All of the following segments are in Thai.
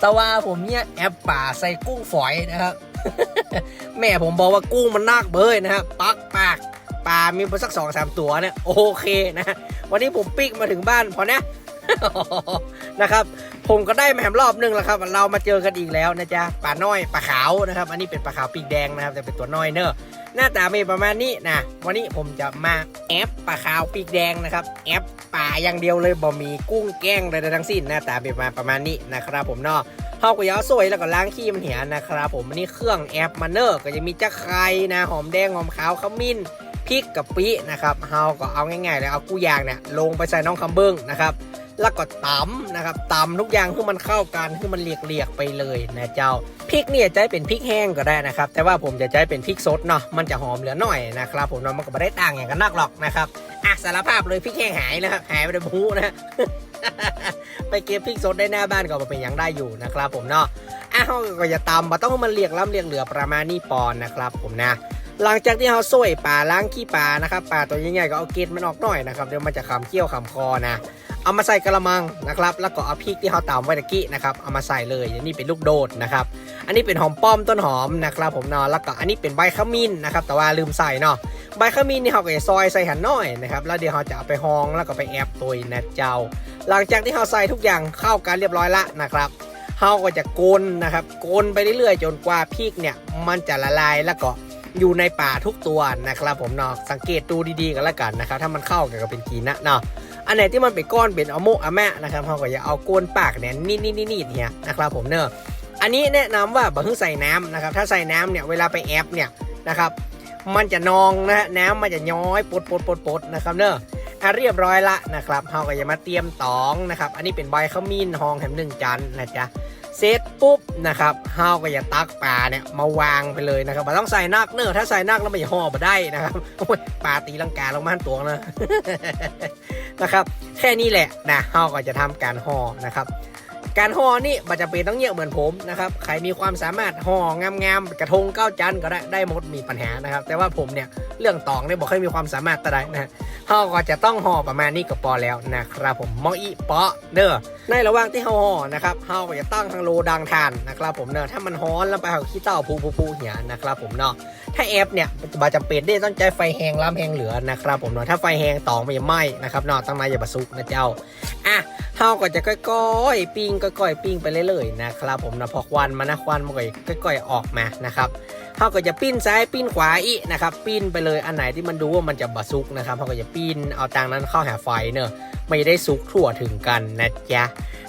แต่ว่าผมเนี่ยแอปป่าใส่กุ้งฝอยนะครับ แม่ผมบอกว่ากุ้งมันนักเบยนะครับปักปากปลามีประมสักสองสามตัวเนี่ยโอเคนะ วันนี้ผมปิกมาถึงบ้านพอนะนะครับ ผมก็ได้มาแหมรอบหนึงแล้วครับ เรามาเจอกันอีกแล้วนะจ๊ะปลาน้อยปลาขาวนะครับ อันนี้เป็นปลาขาวปีกแดงนะครับแต่เป็นตัวน้อยเนอะ หน้าตาเป็นประมาณนี้นะวันนี้ผมจะมาแอปปลาขาวปีกแดงนะครับแอปป่าอย่างเดียวเลยบ่มีกุ้งแกงใดๆทั้งสิ้นหน้าตาเป็นประมาณนี้นะครับผมเนาะเฮาก็ยาสวยแล้วก็ล้างขี้มันเหียนะครับผมอันนี้เครื่องแอปมันเนอร์ก็จะมีจะไครนะหอมแดงหอมขาวขมิ้นพริกกับปินะครับเฮาก็เอาง่ายๆเลยเอากู้ยางเนี่ยลงไปใส่น้องคำเบิ้งนะครับ แล้วก็ตำนะครับตำทุกอย่างให้มันเข้ากันให้มันเลียกๆไปเลยนะเจ้าพริกเนี่ยใช้เป็นพริกแห้งก็ได้นะครับ แต่ว่าผมจะใช้เป็นพริกสดเนาะมันจะหอมเหลือหน่อยนะครับ ผมเนาะมันก็ไม่ได้ต่างอย่างกันนักหรอกนะครับอะสารภาพเลยพริกแห้งหายนะครับหายไปในหูนะไปเก็บพริกสดได้หน้าบ้านก็มาเป็นอย่างได้อยู่นะครับ ผมเนาะอะเฮาก็จะตำมาต้องมันเลียกล้ำเลียกเหลือประมาณนี้ปอนนะครับ ผมนะ หลังจากที่เราส้วยปลาล้างขี้ปลานะครับปลาตัวใหญ่ๆก็เอาเกล็ดมันออกหน่อยนะครับเดี๋ยวมันจะขำเคี้ยวขำคอนะ เอามาใส่กระมังนะครับ แล้วก็เอาพริกที่เราตำไว้ตะกี้นะครับเอามาใส่เลยอันนี้เป็นลูกโดดนะครับ อันนี้เป็นหอมป้อมต้นหอมนะครับผมเนาะแล้วก็อันนี้เป็นใบขมิ้นนะครับ แต่ว่าลืมใส่เนาะใบขมิ้นนี่เราก็จะซอยใส่หันหน่อยนะครับแล้วเดี๋ยวเราจะเอาไปหองแล้วก็ไปแอบตัวนะเจ้า หลังจากที่เราใส่ทุกอย่างเข้ากันเรียบร้อยละนะครับเราก็จะโกนนะครับโกนไปเรื่อยๆ จนกว่าพริกเนี่ยมันจะละลายแล้วก็ อยู่ในป่าทุกตัวนะครับผมเนาะสังเกตดูดีๆกันแล้วกันนะครับถ้ามันเข้ากันก็เป็นกีนะเนาะอันไหนที่มันเป็นก้อนเป็นอโมอแมะนะครับเราก็จะเอาก้นปากเนี่ยนิดนิดนิดเนี่ยนะครับผมเนอะอันนี้แนะนำว่าบ่เพิ่งใส่น้ำนะครับถ้าใส่น้ำเนี่ยเวลาไปแอปเนี่ยนะครับมันจะนองนะฮะน้ำมันจะย้อยปดปดปดปดนะครับเนอะอะเรียบร้อยละนะครับเราก็จะมาเตรียมตองนะครับ อันนี้เป็นใบขมิ้นหองแถมหนึ่งจานนะจ๊ะ เสร็จปุ๊บนะครับเฮาก็จะตักปลาเนี่ยมาวางไปเลยนะครับไม่ต้องใส่นักเนอะถ้าใส่นักแล้วมันห่อมาได้นะครับปลาตีลังกาลงมาตัวนะนะครับ แค่นี้แหละนะเฮาก็จะทำการห่อนะครับ การห่อนี่มันจะเป็นต้องเยอะเหมือนผมนะครับใครมีความสามารถห่องามๆกระทงเก้าจันก็ได้ได้หมดมีปัญหานะครับ แต่ว่าผมเนี่ย เรื่องตองเนี่ยบอกค่อยมีความสามารถแต่ใดนะฮะเฮาก็จะต้องห่อประมาณนี้ก็พอแล้วนะครับผมมออีเปาะเด้อในระหว่างที่ฮาห่อนะครับฮาก็จะตั้งทางโลดังทานนะครับผมเนอะถ้ามันฮ้อนแล้วไปเอาขี้เต้าพูพูพูเหียนะครับผมเนาะถ้าแอปเนี่ยบาจำเป็นได้ต้องใจไฟแหงล้ำแหงเหลือนะครับผมเนาะถ้าไฟแหงตองมันจะไหม้นะครับเนาะตั้งมาอย่าบะซุกนะเจ้าอะเฮาก็จะก้อยๆปิ้งก้อยๆปิ้งไปเรื่อยๆนะครับผมนะพอควันมานะควันมันก็ก้อยๆออกมานะครับเฮาก็จะปิ้นซ้ายปิ้นขวาอีนะครับปิ้นไปเลยอันไหนที่มันดูว่ามันจะบะซุกนะครับเขาก็จะปีนเอาตังนั้นเข้าหาไฟเนอะ ไม่ได้ซุกทั่วถึงกันนะจ๊ะ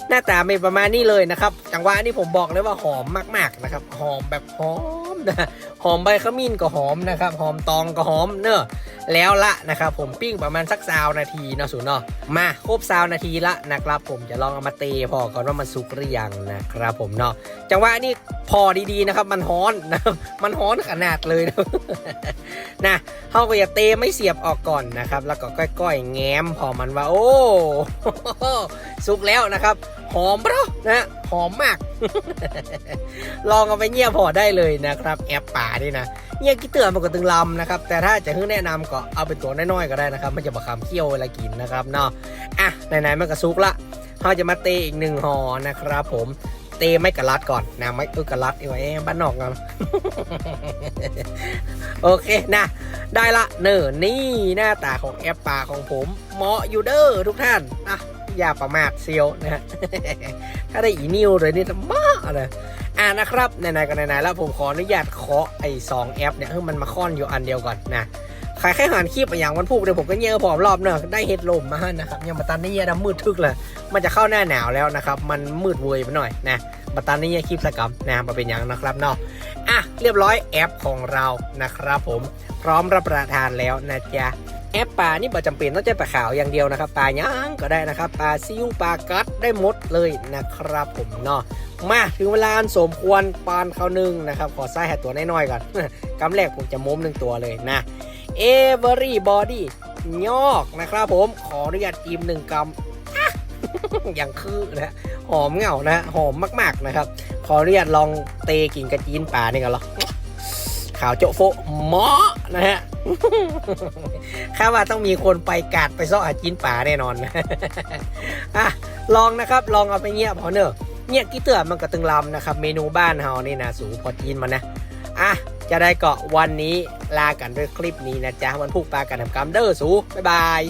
หน้าตาเป็นประมาณนี้เลยนะครับจังหวะนี้ผมบอกเลยว่าหอมมากๆนะครับหอมแบบหอมนะหอมใบขมิ้นก็หอมนะครับหอมตองก็หอมเนอะแล้วละนะครับผมปิ้งประมาณสักซาวนาทีเนาะสูนเนาะมาครบซาวนาทีละนะครับผมจะลองเอามาเตพอก่อนว่ามันสุกหรือยังนะครับผมเนาะจังหวะนี้พอดีๆนะครับมันฮ้อนนะครับมันฮ้อนขนาดเลยนะนะเขาก็อย่าเตไม่เสียบออกก่อนนะครับ แล้วก็ก้อยๆแง้มพอมันว่าโอ้สุกแล้วนะครับ หอมปะนะหอมมาก ลองเอาไปเงี่ยพอได้เลยนะครับ แอปป่านี่นะเงี่ยกี่เตือนมันก็ตึงลำนะครับ แต่ถ้าจะให้แนะนำก็เอาเป็นตัวน้อยๆก็ได้นะครับมันจะบะคำเคี่ยวเวลากินนะครับเนาะอะไหนๆมันก็สุกละเราจะมาเตอีกหนึ่งห่อนะครับ ผม เตไม่กระลัดก่อนนะไม่เออกระลัดเอาไว้บ้านนอกกันโอเคนะ ได้ละเนอนี่หน้าตาของแอปป่าของผมเหมาะอยู่เด้อทุกท่านนะอย่าประมาทเซียวนะฮะถ้าได้อีนิวเลยนี่จะมาเลยอ่านะครับไหนๆก็ไหนๆแล้วผมขออนุญาตเคาะไอ้สองแอปเนี่ยให้มันมาค่อนอยู่อันเดียวก่อนนะ ใครแค่หันคลิปอย่างวันพูดเดี๋ยวผมก็เงี้ยผอมรอบเนอะได้เห็ดลมมาให้นะครับยังบัตันนี่ยดำมืดทึกเลยมันจะเข้าหน้าหนาวแล้วนะครับ มันมืดเวยไปหน่อยนะบัตตันนี่ยคลิปสกรรมนะมาเป็นอย่างนะครับเนาะอะเรียบร้อยแอปของเรานะครับ ผมพร้อมรับประทานแล้วนะจ๊ะแอปปลานี่บ่จำเป็นต้องใช้ปลาขาวอย่างเดียวนะครับปลาย่างก็ได้นะครับปลาซิวปลากัดได้หมดเลยนะครับ ผมเนาะมาถึงเวลาสมควรปานเขาหนึ่งนะครับขอไส้หตัวน้อยๆก่อนกำแรกผมจะม้มหนึ่งตัวเลยนะ เอเวอรี่บอดี้ยอกนะครับผมขออนุญาตจิ้มหนึ่งกำอะอย่างคือนะหอมเหงานะหอมมากๆนะครับ ขออนุญาตลองเตกินกระจีนปลานี่กันเหรอขาวโจโฟหมาะนะฮะข้าว่าต้องมีคนไปกาดไปซ่อหาจินป่าแน่นอนอะลองนะครับลองเอาไปเงียบพอเนอะเนี่ยกี่เตือมันก็ตึงลำนะครับ เมนูบ้านเฮานี่นะสูพอจีนมันนะอะ จะได้เกาะวันนี้ลากันด้วยคลิปนี้นะจ๊ะวันพุกปลากันทำกรรมเด้อสูบ๊ายบาย